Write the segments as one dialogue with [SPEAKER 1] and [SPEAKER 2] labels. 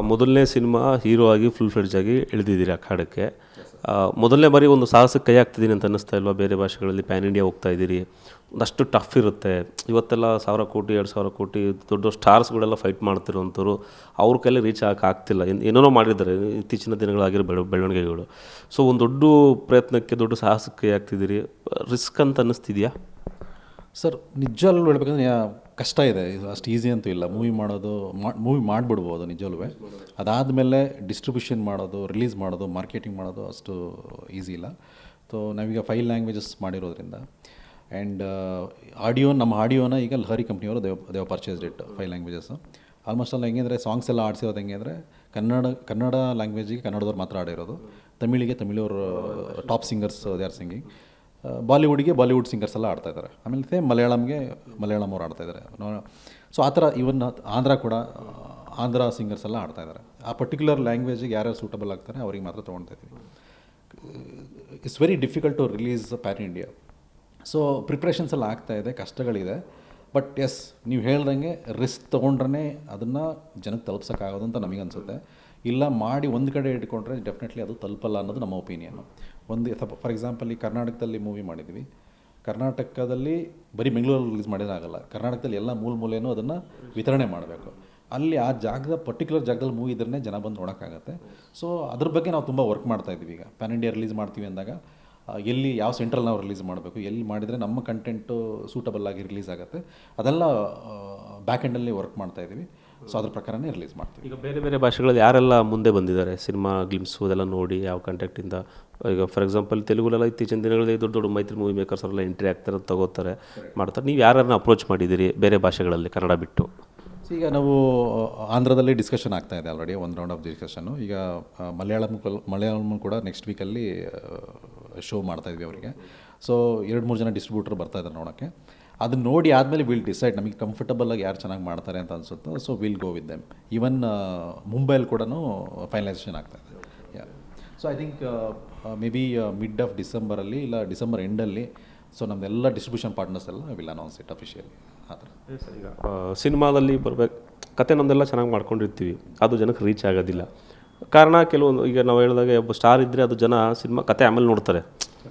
[SPEAKER 1] ಮೊದಲನೇ cinema hero ಆಗಿ full fledged ಆಗಿ ಇಳಿದಿದ್ದೀರಿ ಅಖಾಡಕ್ಕೆ ಮೊದಲನೇ ಬಾರಿ ಒಂದು ಸಾಹಸಕ್ಕೆ ಕೈ ಹಾಕ್ತಿದ್ದೀನಿ ಅಂತ ಅನ್ನಿಸ್ತಾ ಇಲ್ವಾ? ಬೇರೆ ಭಾಷೆಗಳಲ್ಲಿ ಪ್ಯಾನ್ ಇಂಡಿಯಾ ಹೋಗ್ತಾ ಇದ್ದೀರಿ. ಒಂದಷ್ಟು ಟಫ್ ಇರುತ್ತೆ. ಇವತ್ತೆಲ್ಲ ಸಾವಿರ ಕೋಟಿ, ಎರಡು ಸಾವಿರ ಕೋಟಿ, ದೊಡ್ಡ ಸ್ಟಾರ್ಸ್ಗಳೆಲ್ಲ ಫೈಟ್ ಮಾಡ್ತಿರೋಂಥವ್ರು ಅವ್ರ ಕೈಲಿ ರೀಚ್ ಆಗಕ್ಕೆ ಆಗ್ತಿಲ್ಲ. ಏನ್- ಏನೇನೋ ಮಾಡಿದ್ದಾರೆ ಇತ್ತೀಚಿನ ದಿನಗಳಾಗಿರೋ ಬೆಳ, ಬೆಳವಣಿಗೆಗಳು. ಸೊ ಒಂದು ದೊಡ್ಡ ಪ್ರಯತ್ನಕ್ಕೆ, ದೊಡ್ಡ ಸಾಹಸಕ್ಕೆ ಕೈ ಹಾಕ್ತಿದ್ದೀರಿ. ರಿಸ್ಕ್ ಅಂತ ಅನ್ನಿಸ್ತಿದೆಯಾ?
[SPEAKER 2] ಸರ್ ನಿಜ ಹೇಳ್ಬೇಕಂದ್ರೆ ಕಷ್ಟ ಇದೆ. ಇದು ಅಷ್ಟು ಈಸಿ ಅಂತೂ ಇಲ್ಲ. ಮೂವಿ ಮಾಡೋದು ಮೂವಿ ಮಾಡಿಬಿಡ್ಬೋದು ನಿಜವಲ್ವೇ ಅದಾದಮೇಲೆ ಡಿಸ್ಟ್ರಿಬ್ಯೂಷನ್ ಮಾಡೋದು ರಿಲೀಸ್ ಮಾಡೋದು ಮಾರ್ಕೆಟಿಂಗ್ ಮಾಡೋದು ಅಷ್ಟು ಈಸಿ ಇಲ್ಲ. ಸೊ ನಾವೀಗ ಫೈವ್ ಲ್ಯಾಂಗ್ವೇಜಸ್ ಮಾಡಿರೋದ್ರಿಂದ. ಆ್ಯಂಡ್ ಆಡಿಯೋ ನಮ್ಮ ಆಡಿಯೋನ ಈಗ Lahari ಕಂಪ್ನಿಯವರು they've they've purchase it five languages almost ಅಲ್ಲಿ ಹೆಂಗೆ ಅಂದರೆ ಸಾಂಗ್ಸ್ ಎಲ್ಲ ಆಡಿಸಿರೋದು ಹೆಂಗೆ ಅಂದರೆ ಕನ್ನಡ ಕನ್ನಡ ಲ್ಯಾಂಗ್ವೇಜಿಗೆ ಕನ್ನಡದವ್ರು ಮಾತ್ರ ಆಡಿರೋದು. ತಮಿಳಿಗೆ ತಮಿಳವರು top singers they are singing ಬಾಲಿವುಡ್ಗೆ Bollywood singers ಎಲ್ಲ ಆಡ್ತಾ ಇದ್ದಾರೆ. ಆಮೇಲೆ ಸೇಮ್ ಮಲಯಾಳಂಗೆ ಮಲಯಾಳಂ ಅವ್ರು ಆಡ್ತಾ ಇದ್ದಾರೆ. ಸೊ ಆ ಥರ ಇವನ್ ಆಂಧ್ರ ಕೂಡ ಆಂಧ್ರ ಸಿಂಗರ್ಸ್ ಎಲ್ಲ ಆಡ್ತಾ ಇದ್ದಾರೆ. ಆ ಪರ್ಟಿಕ್ಯುಲರ್ ಲ್ಯಾಂಗ್ವೇಜಿಗೆ ಯಾರ್ಯಾರು ಸೂಟಬಲ್ ಆಗ್ತಾರೆ ಅವ್ರಿಗೆ ಮಾತ್ರ ತೊಗೊಳ್ತಾ ಇದ್ದೀವಿ. It's very difficult to release pan India so preparations ಎಲ್ಲ ಆಗ್ತಾ ಇದೆ, ಕಷ್ಟಗಳಿದೆ. ಬಟ್ ಎಸ್ ನೀವು ಹೇಳ್ದಂಗೆ ರಿಸ್ಕ್ ತೊಗೊಂಡ್ರೆ ಅದನ್ನು ಜನಕ್ಕೆ ತಲುಪ್ಸೋಕ್ಕಾಗೋದು ಅಂತ ನಮಗೆ ಅನಿಸುತ್ತೆ ಇಲ್ಲ ಮಾಡಿ ಒಂದು ಕಡೆ ಇಟ್ಕೊಂಡ್ರೆ ಡೆಫಿನೆಟ್ಲಿ ಅದು ತಲುಪಲ್ಲ ಅನ್ನೋದು ನಮ್ಮ ಒಪಿನಿಯನ್ನು ಒಂದು ಫಾರ್ ಎಕ್ಸಾಂಪಲ್ ಈ ಕರ್ನಾಟಕದಲ್ಲಿ ಮೂವಿ ಮಾಡಿದ್ವಿ. ಕರ್ನಾಟಕದಲ್ಲಿ ಬರೀ ಬೆಂಗಳೂರಲ್ಲಿ ರಿಲೀಸ್ ಮಾಡೋದಾಗಲ್ಲ ಕರ್ನಾಟಕದಲ್ಲಿ ಎಲ್ಲ ಮೂಲ ಮೂಲೆಯೂ ಅದನ್ನು ವಿತರಣೆ ಮಾಡಬೇಕು. ಅಲ್ಲಿ ಆ ಜಾಗದ ಪರ್ಟಿಕ್ಯುಲರ್ ಜಾಗದಲ್ಲಿ ಮೂವಿ ಇದ್ರೆ ಜನ ಬಂದು ನೋಡೋಕ್ಕಾಗತ್ತೆ. ಸೊ ಅದ್ರ ಬಗ್ಗೆ ನಾವು ತುಂಬ ವರ್ಕ್ ಮಾಡ್ತಾ ಇದ್ದೀವಿ ಈಗ. ಪ್ಯಾನ್ ಇಂಡಿಯಾ ರಿಲೀಸ್ ಮಾಡ್ತೀವಿ ಅಂದಾಗ ಎಲ್ಲಿ ಯಾವ ಸೆಂಟ್ರಲ್ಲಿ ನಾವು ರಿಲೀಸ್ ಮಾಡಬೇಕು, ಎಲ್ಲಿ ಮಾಡಿದರೆ ನಮ್ಮ ಕಂಟೆಂಟು ಸೂಟಬಲ್ ಆಗಿ ರಿಲೀಸ್ ಆಗುತ್ತೆ. ಅದೆಲ್ಲ ಬ್ಯಾಕ್ ಎಂಡಲ್ಲಿ ವರ್ಕ್ ಮಾಡ್ತಾ ಇದ್ದೀವಿ. ಸೊ ಅದ್ರ ಪ್ರಕಾರನೇ ರಿಲೀಸ್ ಮಾಡ್ತೀವಿ.
[SPEAKER 1] ಈಗ ಬೇರೆ ಬೇರೆ ಭಾಷೆಗಳಲ್ಲಿ ಯಾರೆಲ್ಲ ಮುಂದೆ ಬಂದಿದ್ದಾರೆ? ಸಿನಿಮಾ ಗ್ಲಿಮ್ಸು ಅದೆಲ್ಲ ನೋಡಿ ಯಾವ ಕಂಟ್ಯಾಕ್ಟಿಂದ ಈಗ ಫಾರ್ ಎಕ್ಸಾಂಪಲ್ ತೆಲುಗುಲೆಲ್ಲ ಇತ್ತೀಚಿನ ದಿನಗಳಲ್ಲಿ ದೊಡ್ಡ ದೊಡ್ಡ ಮೈತ್ರಿ ಮೂವಿ ಮೇಕರ್ಸ್ ಅವರೆಲ್ಲ ಎಂಟ್ರಿ ಆಗ್ತಾರೆ ತಗೋತಾರೆ ಮಾಡ್ತಾರೆ. ನೀವು ಯಾರನ್ನ ಅಪ್ರೋಚ್ ಮಾಡಿದ್ದೀರಿ ಬೇರೆ ಭಾಷೆಗಳಲ್ಲಿ ಕನ್ನಡ ಬಿಟ್ಟು?
[SPEAKER 2] ಸೊ ಈಗ ನಾವು ಆಂಧ್ರದಲ್ಲಿ ಡಿಸ್ಕಷನ್ ಆಗ್ತಾ ಇದೆ ಆಲ್ರೆಡಿ ಒಂದು ರೌಂಡ್ ಆಫ್ ಡಿಸ್ಕಷನ್ನು ಈಗ ಮಲಯಾಳಂ ಮಲಯಾಳಂ ಕೂಡ ನೆಕ್ಸ್ಟ್ ವೀಕಲ್ಲಿ ಶೋ ಮಾಡ್ತಾ ಇದ್ವಿ ಅವರಿಗೆ. ಸೊ ಎರಡು ಮೂರು ಜನ ಡಿಸ್ಟ್ರಿಬ್ಯೂಟರ್ ಬರ್ತಾ ಇದ್ದಾರೆ ನೋಡೋಕ್ಕೆ. ಅದನ್ನ ನೋಡಿ ಆದಮೇಲೆ ವಿಲ್ ಡಿಸೈಡ್ ನಮಗೆ ಕಂಫರ್ಟಬಲ್ ಆಗಿ ಯಾರು ಚೆನ್ನಾಗಿ ಮಾಡ್ತಾರೆ ಅಂತ ಅನ್ಸುತ್ತೆ so will go with them even ಮುಂಬೈಲಿ ಕೂಡ ಫೈನಲೈಸೇಷನ್ ಆಗ್ತಾ ಇದೆ. Yeah so I think maybe mid of ಡಿಸೆಂಬರಲ್ಲಿ ಇಲ್ಲ ಡಿಸೆಂಬರ್ ಎಂಡಲ್ಲಿ ಸೊ ನಮ್ಮದೆಲ್ಲ ಡಿಸ್ಟ್ರಿಬ್ಯೂಷನ್ ಪಾರ್ಟ್ನರ್ಸ್ ಎಲ್ಲ ವಿಲ್ ಅನೌನ್ಸ್ ಇಟ್ ಅಫಿಷಿಯಲಿ ಆ ಥರ.
[SPEAKER 1] ಈಗ ಸಿನಿಮಾದಲ್ಲಿ ಬರ್ಬೇಕು. ಕತೆ ನಮ್ಮದೆಲ್ಲ ಚೆನ್ನಾಗಿ ಮಾಡ್ಕೊಂಡಿರ್ತೀವಿ. ಅದು ಜನಕ್ಕೆ ರೀಚ್ ಆಗೋದಿಲ್ಲ. ಕಾರಣ ಕೆಲವೊಂದು, ಈಗ ನಾವು ಹೇಳಿದಾಗ ಒಬ್ಬ ಸ್ಟಾರ್ ಇದ್ದರೆ ಅದು ಜನ ಸಿನಿಮಾ, ಕತೆ ಆಮೇಲೆ ನೋಡ್ತಾರೆ.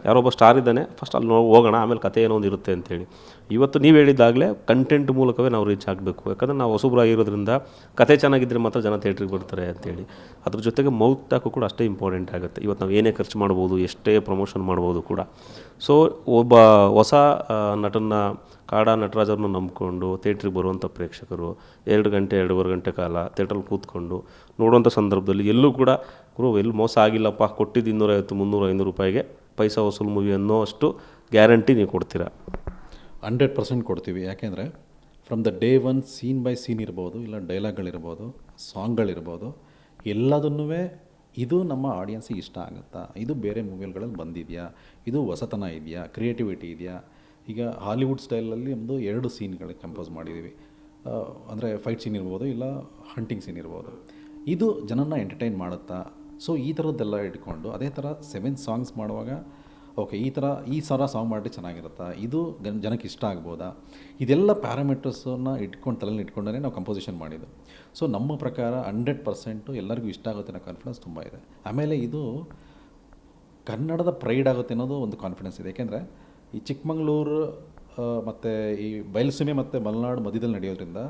[SPEAKER 1] ಯಾರೊಬ್ಬ ಸ್ಟಾರ್ ಇದ್ದಾನೆ ಫಸ್ಟ್ ಅಲ್ಲಿ ನಾವು ಹೋಗೋಣ, ಆಮೇಲೆ ಕತೆ ಏನೋ ಒಂದು ಇರುತ್ತೆ ಅಂತೇಳಿ ಇವತ್ತು ನೀವು ಹೇಳಿದ್ದಾಗಲೇ ಕಂಟೆಂಟ್ ಮೂಲಕವೇ ನಾವು ರೀಚ್ ಆಗಬೇಕು. ಯಾಕಂದರೆ ನಾವು ಹೊಸಬ್ರಾಗಿರೋದ್ರಿಂದ ಕತೆ ಚೆನ್ನಾಗಿದ್ದರೆ ಮಾತ್ರ ಜನ ಥಿಯೇಟ್ರಿಗೆ ಬರ್ತಾರೆ ಅಂತೇಳಿ ಅದ್ರ ಜೊತೆಗೆ ಮೌತ್ ಟಾಕು ಕೂಡ ಅಷ್ಟೇ ಇಂಪಾರ್ಟೆಂಟ್ ಆಗುತ್ತೆ. ಇವತ್ತು ನಾವು ಏನೇ ಖರ್ಚು ಮಾಡ್ಬೋದು, ಎಷ್ಟೇ ಪ್ರಮೋಷನ್ ಮಾಡ್ಬೋದು ಕೂಡ. ಸೊ ಒಬ್ಬ ಹೊಸ ನಟನ ಕಾಡ ನಟರಾಜರನ್ನು ನಂಬಿಕೊಂಡು ಥಿಯೇಟ್ರಿಗೆ ಬರುವಂಥ ಪ್ರೇಕ್ಷಕರು, ಎರಡು ಗಂಟೆ, ಎರಡೂವರೆ ಗಂಟೆ ಕಾಲ ಥಿಯೇಟ್ರಲ್ಲಿ ಕೂತ್ಕೊಂಡು ನೋಡುವಂಥ ಸಂದರ್ಭದಲ್ಲಿ ಎಲ್ಲೂ ಕೂಡ ಗುರು ಎಲ್ಲಿ ಮೋಸ ಆಗಿಲ್ಲಪ್ಪ ಕೊಟ್ಟಿದ್ದು ಇನ್ನೂರೈವತ್ತು, ಮುನ್ನೂರು, ಐನೂರು ರೂಪಾಯಿಗೆ ಪೈಸಾ ವಸೂಲು ಮೂವಿ ಅನ್ನೋ ಅಷ್ಟು ಗ್ಯಾರಂಟಿ ನೀವು ಕೊಡ್ತೀರಾ?
[SPEAKER 2] ಹಂಡ್ರೆಡ್ ಪರ್ಸೆಂಟ್ ಕೊಡ್ತೀವಿ. ಯಾಕೆಂದರೆ from the day one scene by scene ಇರ್ಬೋದು, ಇಲ್ಲ ಡೈಲಾಗ್ಗಳಿರ್ಬೋದು ಸಾಂಗ್ಗಳಿರ್ಬೋದು ಎಲ್ಲದನ್ನೂ ಇದು ನಮ್ಮ ಆಡಿಯನ್ಸಿಗೆ ಇಷ್ಟ ಆಗುತ್ತಾ? ಇದು ಬೇರೆ ಮೂವಿಗಳಲ್ಲಿ ಬಂದಿದೆಯಾ? ಇದು ಹೊಸತನ ಇದೆಯಾ? ಕ್ರಿಯೇಟಿವಿಟಿ ಇದೆಯಾ? ಈಗ ಹಾಲಿವುಡ್ ಸ್ಟೈಲಲ್ಲಿ ಒಂದು ಎರಡು ಸೀನ್ಗಳಿಗೆ ಕಂಪೋಸ್ ಮಾಡಿದ್ದೀವಿ ಅಂದರೆ ಫೈಟ್ ಸೀನ್ ಇರ್ಬೋದು, ಇಲ್ಲ ಹಂಟಿಂಗ್ ಸೀನ್ ಇರ್ಬೋದು. ಇದು ಜನನ ಎಂಟರ್ಟೈನ್ ಮಾಡುತ್ತಾ? ಸೊ ಈ ಥರದ್ದೆಲ್ಲ ಇಟ್ಕೊಂಡು ಅದೇ ಥರ ಸೆವೆನ್ ಸಾಂಗ್ಸ್ ಮಾಡುವಾಗ ಓಕೆ ಈ ಥರ, ಈ ಸರ ಸಾಂಗ್ ಮಾಡಿ ಚೆನ್ನಾಗಿರುತ್ತಾ? ಇದು ಗನ್, ಜನಕ್ಕೆ ಇಷ್ಟ ಆಗ್ಬೋದಾ? ಇದೆಲ್ಲ ಪ್ಯಾರಾಮೀಟರ್ಸನ್ನು ಇಟ್ಕೊಂಡು, ತಲೆಯಲ್ಲಿ ಇಟ್ಕೊಂಡೇ ನಾವು ಕಂಪೋಸಿಷನ್ ಮಾಡಿದ್ದು. ಸೊ ನಮ್ಮ ಪ್ರಕಾರ ಹಂಡ್ರೆಡ್ ಪರ್ಸೆಂಟು ಎಲ್ಲರಿಗೂ ಇಷ್ಟ ಆಗುತ್ತೆ ಅನ್ನೋ ಕಾನ್ಫಿಡೆನ್ಸ್ ತುಂಬ ಇದೆ. ಆಮೇಲೆ ಇದು ಕನ್ನಡದ ಪ್ರೈಡ್ ಆಗುತ್ತೆ ಅನ್ನೋದು ಒಂದು ಕಾನ್ಫಿಡೆನ್ಸ್ ಇದೆ. ಏಕೆಂದರೆ ಈ ಚಿಕ್ಕಮಂಗ್ಳೂರು ಮತ್ತು ಈ ಬಯಲುಸೀಮೆ ಮತ್ತು ಮಲೆನಾಡು ಮಧ್ಯದಲ್ಲಿ ನಡೆಯೋದ್ರಿಂದ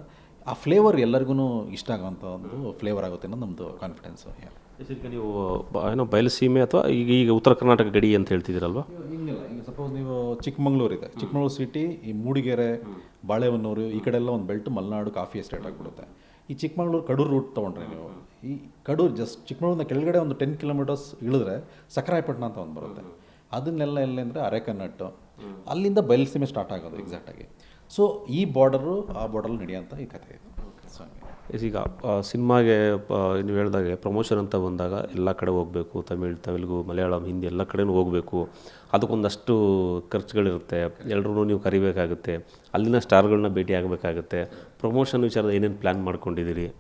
[SPEAKER 2] ಆ ಫ್ಲೇವರ್ ಎಲ್ಲರಿಗೂ ಇಷ್ಟ ಆಗೋವಂಥ ಒಂದು ಫ್ಲೇವರ್ ಆಗುತ್ತೆ ಅನ್ನೋದು ನಮ್ಮದು ಕಾನ್ಫಿಡೆನ್ಸು
[SPEAKER 1] ಈಗ ನೀವು ಏನೋ ಬಯಲುಸೀಮೆ ಅಥವಾ ಈಗ ಈಗ ಉತ್ತರ ಕರ್ನಾಟಕ ಗಡಿ ಅಂತ ಹೇಳ್ತಿದ್ದೀರಲ್ವ?
[SPEAKER 2] ಹಿಂಗಿಲ್ಲ ಈಗ ಸಪೋಸ್ ನೀವು ಚಿಕ್ಕಮಂಗ್ಳೂರು ಇದೆ. ಚಿಕ್ಕಮಗಳೂರು ಸಿಟಿ ಈ ಮೂಡಿಗೆರೆ ಬಾಳೆಹೊನ್ನೂರು ಈ ಕಡೆ ಎಲ್ಲ ಒಂದು ಬೆಲ್ಟ್ ಮಲೆನಾಡು ಕಾಫಿ ಎಸ್ಟೇಟ್ ಆಗಿಬಿಡುತ್ತೆ. ಈ ಚಿಕ್ಕಮಗಳೂರು ಕಡೂರು ರೂಟ್ ತೊಗೊಂಡ್ರೆ ನೀವು ಈ ಕಡೂರು ಜಸ್ಟ್ ಚಿಕ್ಕಮಗಳೂರಿನ ಕೆಳಗಡೆ ಒಂದು ಟೆನ್ ಕಿಲೋಮೀಟರ್ಸ್ ಇಳಿದ್ರೆ ಸಕರಾಯಪಟ್ಟಣ ಅಂತ ಒಂದು ಬರುತ್ತೆ. ಅದನ್ನೆಲ್ಲ ಎಲ್ಲಿ ಅಂದರೆ ಅರೆಕನ್ನಟ್ಟು ಅಲ್ಲಿಂದ ಬಯಲುಸೀಮೆ ಸ್ಟಾರ್ಟ್ ಆಗೋದು ಎಕ್ಸಾಕ್ಟಾಗಿ ಸೊ ಈ ಬಾರ್ಡರು ಆ ಬಾರ್ಡರ್ ನಡೆಯೋಂಥ ಈ ಕಥೆ ಇದು. ಸೊ ಹಂಗೆ.
[SPEAKER 1] ಈಗ ಸಿನಿಮಾಗೆ ಪ- ನೀವು ಹೇಳಿದಾಗೆ ಪ್ರಮೋಷನ್ ಅಂತ ಬಂದಾಗ ಎಲ್ಲ ಕಡೆ ಹೋಗಬೇಕು, ತಮಿಳ್, ತೆಲುಗು, ಮಲಯಾಳಂ, ಹಿಂದಿ ಎಲ್ಲ ಕಡೆಯೂ ಹೋಗಬೇಕು. ಅದಕ್ಕೊಂದಷ್ಟು ಖರ್ಚುಗಳಿರುತ್ತೆ. ಎಲ್ಲರೂ ನೀವು ಕರಿಬೇಕಾಗುತ್ತೆ. ಅಲ್ಲಿನ ಸ್ಟಾರ್ಗಳನ್ನ ಭೇಟಿ ಆಗಬೇಕಾಗುತ್ತೆ. ಪ್ರಮೋಷನ್ ವಿಚಾರದ ಏನೇನು ಪ್ಲ್ಯಾನ್ ಮಾಡ್ಕೊಂಡಿದ್ದೀರಿ?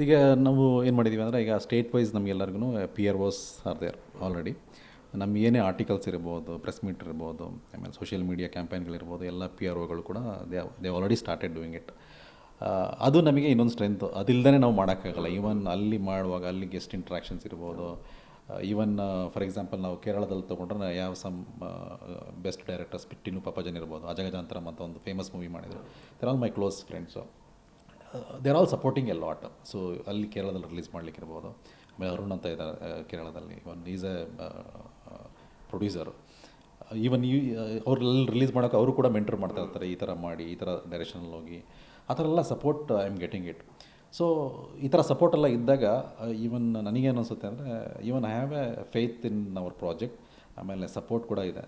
[SPEAKER 2] ಈಗ ನಾವು ಏನು ಮಾಡಿದ್ದೀವಿ ಅಂದರೆ, ಈಗ ಸ್ಟೇಟ್ ವೈಸ್ ನಮಗೆಲ್ಲರಿಗೂ P R Os are there already ನಮ್ಮ ಏನೇ ಆರ್ಟಿಕಲ್ಸ್ ಇರ್ಬೋದು, ಪ್ರೆಸ್ ಮೀಟ್ ಇರ್ಬೋದು ಆಮೇಲೆ ಸೋಷಿಯಲ್ ಮೀಡಿಯಾ ಕ್ಯಾಂಪೇನ್ಗಳಿರ್ಬೋದು ಎಲ್ಲ ಪಿ ಆರ್ ಒಗಳು ಕೂಡ they they already started doing it ಅದು ನಮಗೆ ಇನ್ನೊಂದು ಸ್ಟ್ರೆಂತ್ ಅದಿಲ್ಲದೇ ನಾವು ಮಾಡೋಕ್ಕಾಗಲ್ಲ. ಈವನ್ ಅಲ್ಲಿ ಮಾಡುವಾಗ ಅಲ್ಲಿ ಗೆಸ್ಟ್ ಇಂಟ್ರಾಕ್ಷನ್ಸ್ ಇರ್ಬೋದು. ಈವನ್ ಫಾರ್ ಎಕ್ಸಾಂಪಲ್ ನಾವು ಕೇರಳದಲ್ಲಿ ತೊಗೊಂಡ್ರೆ ಯಾವ ಸಮ್ ಬೆಸ್ಟ್ ಡೈರೆಕ್ಟರ್ಸ್ ಪಿಟ್ಟಿನೂ ಪಾಪಜನ್ ಇರ್ಬೋದು. ಅಜಗಜಾಂತರ ಅಂತ ಒಂದು ಫೇಮಸ್ ಮೂವಿ ಮಾಡಿದರು. They're all my close friends they're all supporting a lot so ಅಲ್ಲಿ ಕೇರಳದಲ್ಲಿ ರಿಲೀಸ್ ಮಾಡ್ಲಿಕ್ಕೆ ಇರ್ಬೋದು. ಆಮೇಲೆ ಅರುಣ್ ಅಂತ ಇದ್ದಾರೆ ಕೇರಳದಲ್ಲಿ. One is a producer even ಈ ಅವ್ರಲ್ಲಿ ರಿಲೀಸ್ ಮಾಡೋಕ್ಕೆ ಅವರು ಕೂಡ ಮೆಂಟರ್ ಮಾಡ್ತಾ ಇರ್ತಾರೆ. ಈ ಥರ ಮಾಡಿ, ಈ ಥರ ಡೈರೆಕ್ಷನಲ್ಲಿ ಹೋಗಿ. ಆ ಥರ ಎಲ್ಲ support I am getting it so ಈ ಥರ ಸಪೋರ್ಟ್ ಎಲ್ಲ ಇದ್ದಾಗ ಈವನ್ ನನಗೇನು ಅನಿಸುತ್ತೆ ಅಂದರೆ even I have a faith in our project ಆಮೇಲೆ ಸಪೋರ್ಟ್ ಕೂಡ ಇದೆ.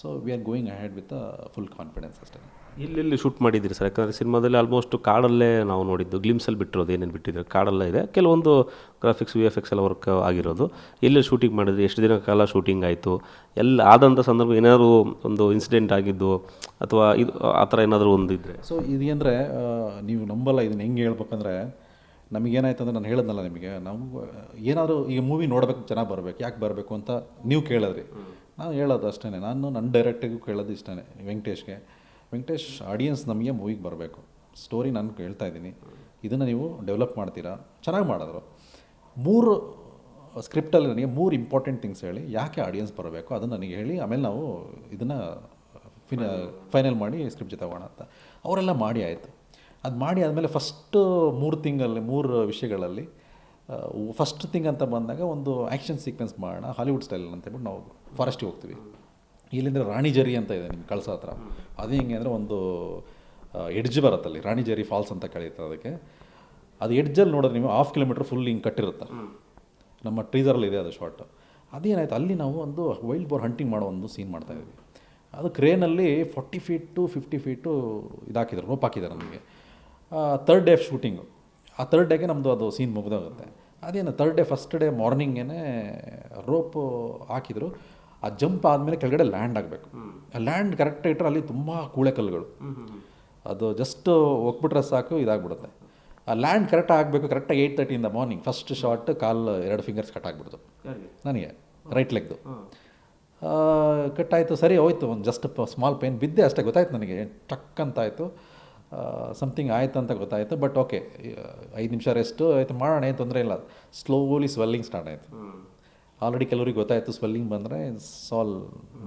[SPEAKER 2] So we are going ahead with full confidence ಅಷ್ಟೇ.
[SPEAKER 1] ಎಲ್ಲೆಲ್ಲಿ ಶೂಟ್ ಮಾಡಿದ್ದೀರಿ ಸರ್ ಯಾಕಂದರೆ ಸಿನಿಮಾದಲ್ಲಿ ಆಲ್ಮೋಸ್ಟ್ ಕಾಡಲ್ಲೇ ನಾವು ನೋಡಿದ್ದು. ಗ್ಲಿಮ್ಸಲ್ಲಿ ಬಿಟ್ಟಿರೋದು ಏನೇನು ಬಿಟ್ಟಿದ್ರೆ ಕಾಡೆಲ್ಲ ಇದೆ. ಕೆಲವೊಂದು ಗ್ರಾಫಿಕ್ಸ್ ವಿ ಎಫ್ ಎಕ್ಸ್ ಎಲ್ಲ ವರ್ಕ್ ಆಗಿರೋದು. ಎಲ್ಲಿ ಶೂಟಿಂಗ್ ಮಾಡಿದ್ರಿ? ಎಷ್ಟು ದಿನ ಕಾಲ ಶೂಟಿಂಗ್ ಆಯಿತು? ಎಲ್ಲ ಆದಂಥ ಸಂದರ್ಭ ಏನಾದರೂ ಒಂದು ಇನ್ಸಿಡೆಂಟ್ ಆಗಿದ್ದು ಅಥವಾ ಇದು ಆ ಥರ ಏನಾದರೂ ಒಂದು ಇದ್ದರೆ
[SPEAKER 2] ಸೊ ಇದು ಅಂದರೆ ನೀವು ನಂಬಲ್ಲ ಇದನ್ನು ಹೆಂಗೆ ಹೇಳ್ಬೇಕಂದ್ರೆ ನಮಗೇನಾಯ್ತು ಅಂದರೆ ನಾನು ಹೇಳಿದ್ನಲ್ಲ ನಿಮಗೆ ನಾವು ಏನಾದರೂ ಈಗ ಮೂವಿ ನೋಡಬೇಕು ಚೆನ್ನಾಗಿ ಬರಬೇಕು ಯಾಕೆ ಬರಬೇಕು ಅಂತ ನೀವು ಕೇಳಿದ್ರಿ. ನಾನು ಹೇಳೋದು ಅಷ್ಟೇ ನಾನು ನನ್ನ ಡೈರೆಕ್ಟಿಗೂ ಕೇಳೋದು ಇಷ್ಟೇ ವೆಂಕಟೇಶ್ಗೆ. ವೆಂಕಟೇಶ್ ಆಡಿಯನ್ಸ್ ನಮಗೆ ಮೂವಿಗೆ ಬರಬೇಕು. ಸ್ಟೋರಿ ನಾನು ಹೇಳ್ತಾ ಇದ್ದೀನಿ. ಇದನ್ನು ನೀವು ಡೆವಲಪ್ ಮಾಡ್ತೀರಾ? ಚೆನ್ನಾಗಿ ಮಾಡಿದ್ರು. ಮೂರು ಸ್ಕ್ರಿಪ್ಟಲ್ಲಿ ನನಗೆ ಮೂರು ಇಂಪಾರ್ಟೆಂಟ್ ಥಿಂಗ್ಸ್ ಹೇಳಿ, ಯಾಕೆ ಆಡಿಯನ್ಸ್ ಬರಬೇಕು ಅದನ್ನು ನನಗೆ ಹೇಳಿ, ಆಮೇಲೆ ನಾವು ಇದನ್ನು ಫಿನ ಫೈನಲ್ ಮಾಡಿ ಸ್ಕ್ರಿಪ್ಟ್ ಜೊತೆಗೋಣ ಅಂತ. ಅವರೆಲ್ಲ ಮಾಡಿ ಆಯಿತು. ಅದು ಮಾಡಿ ಆದಮೇಲೆ ಫಸ್ಟ್ ಮೂರು ತಿಂಗಳಲ್ಲಿ ಮೂರು ವಿಷಯಗಳಲ್ಲಿ ಫಸ್ಟ್ ಥಿಂಗ್ ಅಂತ ಬಂದಾಗ ಒಂದು ಆ್ಯಕ್ಷನ್ ಸೀಕ್ವೆನ್ಸ್ ಮಾಡೋಣ ಹಾಲಿವುಡ್ ಸ್ಟೈಲ್ ಅಂತ ಹೇಳ್ಬಿಟ್ಟು ನಾವು ಫಾರೆಸ್ಟಿಗೆ ಹೋಗ್ತೀವಿ. ಇಲ್ಲಿಂದ ರಾಣಿಜರಿ ಅಂತ ಇದೆ ನಿಮ್ಗೆ ಕಳಸ ಹತ್ರ. ಅದು ಹೆಂಗೆ ಅಂದರೆ ಒಂದು ಎಡ್ಜ್ ಬರುತ್ತಲ್ಲಿ ರಾಣಿ ಜರಿ ಫಾಲ್ಸ್ ಅಂತ ಕರೀತಾರೆ ಅದಕ್ಕೆ. ಅದು ಎಡ್ಜಲ್ಲಿ ನೋಡಿದ್ರೆ ನೀವು ಹಾಫ್ ಕಿಲೋಮೀಟ್ರ್ ಫುಲ್ ಹಿಂಗೆ ಕಟ್ಟಿರುತ್ತೆ. ನಮ್ಮ ಟ್ರೀಸರಲ್ಲಿ ಇದೆ ಅದು ಶಾರ್ಟ್ ಅದೇನಾಯ್ತು ಅಲ್ಲಿ ನಾವು ಒಂದು ವೈಲ್ಡ್ ಬೋರ್ ಹಂಟಿಂಗ್ ಮಾಡೋ ಒಂದು ಸೀನ್ ಮಾಡ್ತಾ ಇದ್ವಿ. ಅದು ಕ್ರೇನಲ್ಲಿ forty feet to fifty feet ಇದಾಕಿದ್ರು rope ಹಾಕಿದ್ದಾರೆ ನಮಗೆ. ತರ್ಡ್ ಡೇ ಶೂಟಿಂಗು ಆ ತರ್ಡ್ ಡೇಗೆ ನಮ್ಮದು ಅದು ಸೀನ್ ಮುಗಿದೋಗುತ್ತೆ. ಅದೇನು ತರ್ಡ್ ಡೇ ಫಸ್ಟ್ ಡೇ ಮಾರ್ನಿಂಗೇ ರೋಪ್ ಹಾಕಿದ್ರು ಆ ಜಂಪ್ ಆದಮೇಲೆ ಕೆಳಗಡೆ ಲ್ಯಾಂಡ್ ಆಗಬೇಕು. ಆ ಲ್ಯಾಂಡ್ ಕರೆಕ್ಟ್ ಇಟ್ಟರೆ ಅಲ್ಲಿ ತುಂಬ ಕೂಳೆ ಕಲ್ಲುಗಳು. ಅದು ಜಸ್ಟ್ ಹೋಗ್ಬಿಟ್ರೆ ಸಾಕು ಇದಾಗ್ಬಿಡುತ್ತೆ. ಆ ಲ್ಯಾಂಡ್ ಕರೆಕ್ಟ್ ಆಗಬೇಕು ಕರೆಕ್ಟಾಗಿ ಏಯ್ಟ್ ಇಂದ ಮಾರ್ನಿಂಗ್ ಫಸ್ಟ್ ಶಾರ್ಟ್ ಕಾಲ್ ಎರಡು ಫಿಂಗರ್ಸ್ ಕಟ್ ಆಗಿಬಿಡ್ತು. ನನಗೆ ರೈಟ್ ಲೆಗ್ದು ಕಟ್ ಆಯಿತು ಸರಿ ಹೋಯ್ತು ಒಂದು ಜಸ್ಟ್ ಸ್ಮಾಲ್ ಪೇನ್ ಬಿದ್ದೆ ಅಷ್ಟೇ ಗೊತ್ತಾಯ್ತು ನನಗೆ ಟಕ್ ಅಂತ ಆಯಿತು ಸಮಥಿಂಗ್ ಆಯ್ತು ಅಂತ ಗೊತ್ತಾಯಿತು ಬಟ್ ಓಕೆ ಐದು ನಿಮಿಷ ರೆಸ್ಟು ಆಯಿತು ಮಾಡೋಣ ಏನು ತೊಂದರೆ ಇಲ್ಲ. ಸ್ಲೋಲಿ ಸ್ವೆಲ್ಲಿಂಗ್ ಸ್ಟಾರ್ಟ್ ಆಯಿತು. ಆಲ್ರೆಡಿ ಕೆಲವ್ರಿಗೆ ಗೊತ್ತಾಯಿತು ಸ್ವೆಲ್ಲಿಂಗ್ ಬಂದರೆ ಸಾಲ್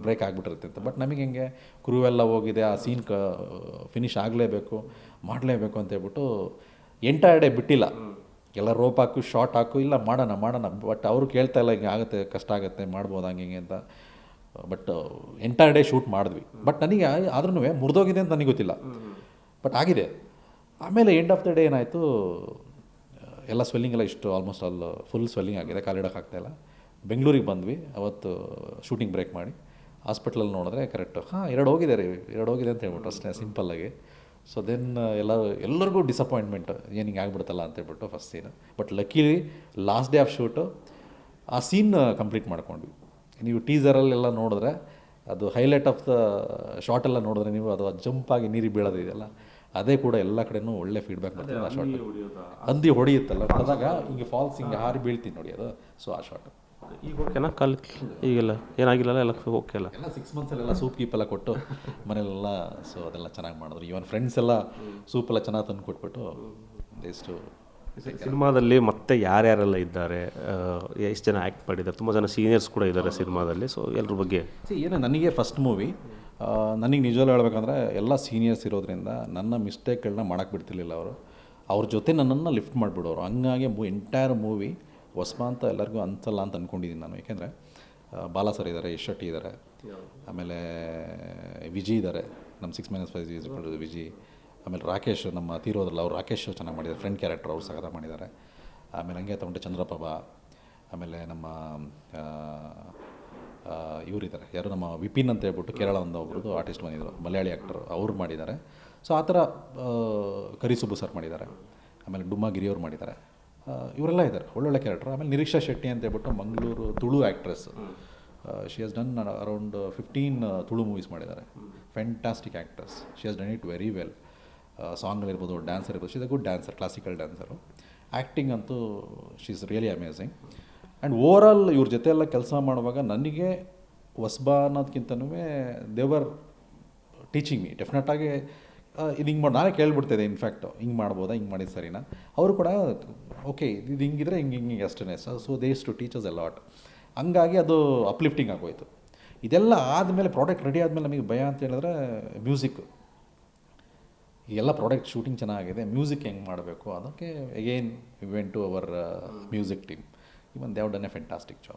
[SPEAKER 2] ಬ್ರೇಕ್ ಆಗಿಬಿಟ್ಟಿರುತ್ತೆ ಅಂತ. ಬಟ್ ನಮಗೆ ಹೆಂಗೆ ಕ್ರೂವೆಲ್ಲ ಹೋಗಿದೆ, ಆ ಸೀನ್ ಕ ಫಿನಿಷ್ ಆಗಲೇಬೇಕು, ಮಾಡಲೇಬೇಕು ಅಂತೇಳ್ಬಿಟ್ಟು ಎಂಟೈರ್ ಡೇ ಬಿಟ್ಟಿಲ್ಲ. ಎಲ್ಲ ರೋಪ್ ಹಾಕು ಶಾರ್ಟ್ ಹಾಕು, ಇಲ್ಲ ಮಾಡೋಣ ಮಾಡೋಣ. ಬಟ್ ಅವರು ಕೇಳ್ತಾ ಇಲ್ಲ, ಹಿಂಗೆ ಆಗುತ್ತೆ, ಕಷ್ಟ ಆಗುತ್ತೆ, ಮಾಡ್ಬೋದು, ಹಂಗೆ, ಹಿಂಗೆ ಅಂತ. ಬಟ್ ಎಂಟೈರ್ ಡೇ ಶೂಟ್ ಮಾಡಿದ್ವಿ. ಬಟ್ ನನಗೆ ಆದ್ರೂ ಮುರಿದೋಗಿದೆ ಅಂತ ನನಗೆ ಗೊತ್ತಿಲ್ಲ. ಬಟ್ ಆಗಿದೆ. ಆಮೇಲೆ ಎಂಡ್ ಆಫ್ ದ ಡೇ ಏನಾಯಿತು, ಎಲ್ಲ ಸ್ವೆಲ್ಲಿಂಗ್ ಎಲ್ಲ ಇಷ್ಟು ಆಲ್ಮೋಸ್ಟ್ ಆಲ್ ಫುಲ್ ಸ್ವೆಲ್ಲಿಂಗ್ ಆಗಿದೆ, ಕಾಲಿಡೋಕೆ ಆಗ್ತಾಯಿಲ್ಲ ಬೆಂಗಳೂರಿಗೆ ಬಂದ್ವಿ ಅವತ್ತು ಶೂಟಿಂಗ್ ಬ್ರೇಕ್ ಮಾಡಿ. ಹಾಸ್ಪಿಟ್ಲಲ್ಲಿ ನೋಡಿದ್ರೆ ಕರೆಕ್ಟು ಹಾಂ ಎರಡು ಹೋಗಿದೆ ರೀ ಎರಡು ಹೋಗಿದೆ ಅಂತ ಹೇಳ್ಬಿಟ್ಟು ಅಷ್ಟೇ ಸಿಂಪಲ್ಲಾಗಿ ಸೊ ದೆನ್ ಎಲ್ಲ ಎಲ್ಲರಿಗೂ ಡಿಸಪಾಯಿಂಟ್ಮೆಂಟ್ ಏನು ಹಿಂಗೆ ಆಗ್ಬಿಡ್ತಲ್ಲ ಅಂತ ಹೇಳ್ಬಿಟ್ಟು first scene but luckily last day of shoot ಆ ಸೀನ್ ಕಂಪ್ಲೀಟ್ ಮಾಡ್ಕೊಂಡ್ವಿ. ನೀವು ಟೀಸರಲ್ಲೆಲ್ಲ ನೋಡಿದ್ರೆ ಅದು ಹೈಲೈಟ್ ಆಫ್ ದ ಶಾರ್ಟ್ ಎಲ್ಲ ನೋಡಿದ್ರೆ ನೀವು ಅದು ಜಂಪಾಗಿ ಆಗಿ ನೀರಿಗೆ ಬೀಳೋದಿದೆಯಲ್ಲ ಅದೇ ಕೂಡ ಎಲ್ಲ ಕಡೆನೂ ಒಳ್ಳೆ ಫೀಡ್ಬ್ಯಾಕ್ ಬರ್ತದೆ ಆ ಶಾರ್ಟ್ ಹಂದಿ ಹೊಡೆಯುತ್ತಲ್ಲ ಹೊಡೆದಾಗ ಹಿಂಗೆ ಫಾಲ್ಸ್ ಹಿಂಗೆ ಹಾರಿ ಬೀಳ್ತೀನಿ ನೋಡಿ ಅದು. ಸೊ ಆ ಶಾರ್ಟ್
[SPEAKER 1] ಈಗ ಓಕೆನಾ ಕಾಲು ಈಗೆಲ್ಲ ಏನಾಗಿಲ್ಲಲ್ಲ ಎಲ್ಲ ಓಕೆ ಅಲ್ಲ?
[SPEAKER 2] ಎಲ್ಲ ಸಿಕ್ಸ್ ಮಂತ್ಸಲ್ಲೆಲ್ಲ ಸೂಪ್ ಗೀಪ್ ಎಲ್ಲ ಕೊಟ್ಟು ಮನೇಲೆಲ್ಲ ಸೊ ಅದೆಲ್ಲ ಚೆನ್ನಾಗಿ ಮಾಡಿದ್ರು. ಇವನ್ ಫ್ರೆಂಡ್ಸ್ ಎಲ್ಲ ಸೂಪ್ ಎಲ್ಲ ಚೆನ್ನಾಗಿ ತಂದು ಕೊಟ್ಬಿಟ್ಟು ಎಷ್ಟು
[SPEAKER 1] ಸಿನಿಮಾದಲ್ಲಿ ಮತ್ತೆ ಯಾರ್ಯಾರೆಲ್ಲ ಇದ್ದಾರೆ ಎಷ್ಟು ಜನ ಆ್ಯಕ್ಟ್ ಮಾಡಿದ್ದಾರೆ ತುಂಬ ಜನ ಸೀನಿಯರ್ಸ್ ಕೂಡ ಇದ್ದಾರೆ ಸಿನಿಮಾದಲ್ಲಿ ಸೊ ಎಲ್ಲರ ಬಗ್ಗೆ?
[SPEAKER 2] ಏನೋ ಏನು ನನಗೆ ಫಸ್ಟ್ ಮೂವಿ ನನಗೆ ನಿಜವಾಗ್ಲೂ ಹೇಳ್ಬೇಕಂದ್ರೆ ಎಲ್ಲ ಸೀನಿಯರ್ಸ್ ಇರೋದ್ರಿಂದ ನನ್ನ ಮಿಸ್ಟೇಕ್ಗಳನ್ನ ಮಾಡೋಕ್ಕೆ ಬಿಡ್ತಿರ್ಲಿಲ್ಲ ಅವರು. ಅವ್ರ ಜೊತೆ ನನ್ನನ್ನು ಲಿಫ್ಟ್ ಮಾಡಿಬಿಡೋರು. ಹಂಗಾಗಿ ಮೂ ಎಂಟೈರ್ ಮೂವಿ ಹೊಸ್ಮ ಅಂತ ಎಲ್ಲರಿಗೂ ಅನ್ಸಲ್ಲ ಅಂತ ಅಂದ್ಕೊಂಡಿದ್ದೀನಿ ನಾನು. ಯಾಕೆಂದರೆ ಬಾಲ ಸರ್ ಇದ್ದಾರೆ ಯಶ್ ಶೆಟ್ಟಿ ಇದ್ದಾರೆ ಆಮೇಲೆ ವಿಜಿ ಇದ್ದಾರೆ ನಮ್ಮ six minus five is Viji, ಆಮೇಲೆ ರಾಕೇಶ್ ನಮ್ಮ ತೀರೋದ್ರಲ್ಲ ಅವ್ರು ರಾಕೇಶ್ ಚೆನ್ನಾಗಿ ಮಾಡಿದ್ದಾರೆ ಫ್ರೆಂಡ್ ಕ್ಯಾರೆಕ್ಟರ್ ಅವ್ರು ಸಗದ ಮಾಡಿದ್ದಾರೆ ಆಮೇಲೆ ಹಂಗೆ ತಗೊಂಡೆ ಚಂದ್ರಪ್ಪ ಬಾ ಆಮೇಲೆ ನಮ್ಮ ಇವರಿದ್ದಾರೆ ಯಾರು ನಮ್ಮ ವಿಪಿನ್ ಅಂತ ಹೇಳ್ಬಿಟ್ಟು ಕೇರಳ ಒಂದು ಒಬ್ರದ್ದು ಆರ್ಟಿಸ್ಟ್ ಬಂದಿದ್ದರು ಮಲಯಾಳಿ ಆ್ಯಕ್ಟರ್ ಅವ್ರು ಮಾಡಿದ್ದಾರೆ ಸೊ ಆ ಥರ ಕರಿಸುಬ್ಬು ಸರ್ ಮಾಡಿದ್ದಾರೆ ಆಮೇಲೆ ಡುಮ್ಮ ಗಿರಿಯವ್ರು ಮಾಡಿದ್ದಾರೆ ಇವರೆಲ್ಲ ಇದ್ದಾರೆ ಒಳ್ಳೊಳ್ಳೆ ಕ್ಯಾರೆಕ್ಟರ್ ಆಮೇಲೆ ನಿರೀಕ್ಷಾ ಶೆಟ್ಟಿ ಅಂತ ಹೇಳ್ಬಿಟ್ಟು Mangalore Tulu actress she has done around fifteen Tulu movies ಮಾಡಿದ್ದಾರೆ. Fantastic actress she has done it very well ಸಾಂಗ್ಗಳಿರ್ಬೋದು dancer ಇರ್ಬೋದು she is a good dancer classical dancer acting ಅಂತೂ she is really amazing and overall ಇವ್ರ ಜೊತೆ ಎಲ್ಲ ಕೆಲಸ ಮಾಡುವಾಗ ನನಗೆ ಹೊಸ್ಬಾ ಅನ್ನೋದಕ್ಕಿಂತನೂ ದೇವರ್ ಟೀಚಿಂಗ್ ಮೀ ಡೆಫಿನೆಟಾಗಿ ಇದು ಹಿಂಗೆ ಮಾಡಿ, ನಾನೇ ಕೇಳ್ಬಿಡ್ತಿದ್ದೆ ಇನ್ಫ್ಯಾಕ್ಟು ಹಿಂಗೆ ಮಾಡ್ಬೋದಾ, ಹಿಂಗೆ ಮಾಡಿದ್ದು ಸರಿನಾ? ಅವರು ಕೂಡ ಓಕೆ ಇದು ಹಿಂಗಿದ್ರೆ ಹಿಂಗೆ ಹಿಂಗೆ ಅಷ್ಟೇ so so there's two teachers ಎಲ್ಲ ಹಂಗಾಗಿ ಅದು ಅಪ್ಲಿಫ್ಟಿಂಗ್ ಆಗೋಯ್ತು. ಇದೆಲ್ಲ ಆದಮೇಲೆ ಪ್ರಾಡಕ್ಟ್ ರೆಡಿ ಆದಮೇಲೆ ನಮಗೆ ಭಯ ಅಂತ ಹೇಳಿದ್ರೆ ಮ್ಯೂಸಿಕ್ ಎಲ್ಲ ಪ್ರಾಡಕ್ಟ್ ಶೂಟಿಂಗ್ ಚೆನ್ನಾಗಿದೆ ಮ್ಯೂಸಿಕ್ ಹೆಂಗೆ ಮಾಡಬೇಕು? ಅದಕ್ಕೆ again went to our music team even they've done a fantastic job